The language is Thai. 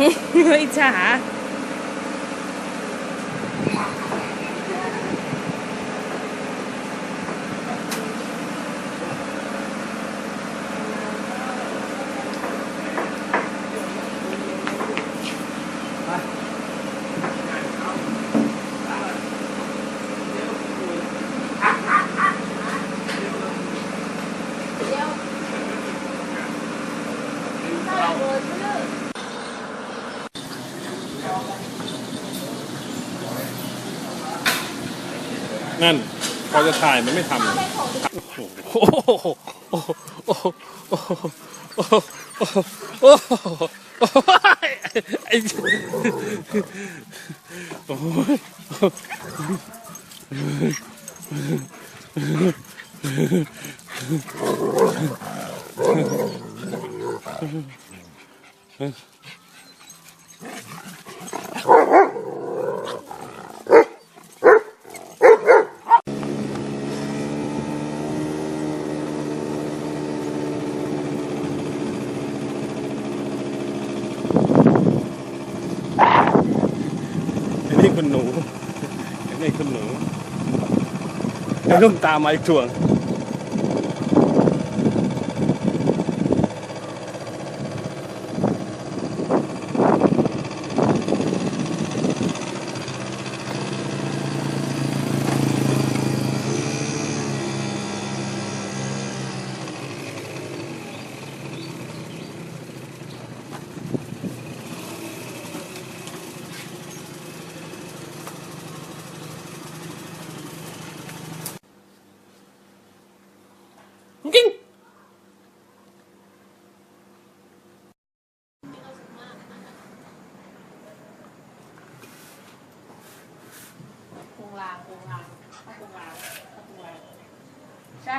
อิจฉ นั่น พอจะถ่ายมันไม่ทำโอ้โหโอ้โหโอ้โหโอ้โหโอ้โหโอ้โหโอ้โหไอ้โอ้ยไนี่คุณหนูนี่คุณหนูไอ้ลุ่มตามมาอีกทวง รุงรางปรุงรางถ้า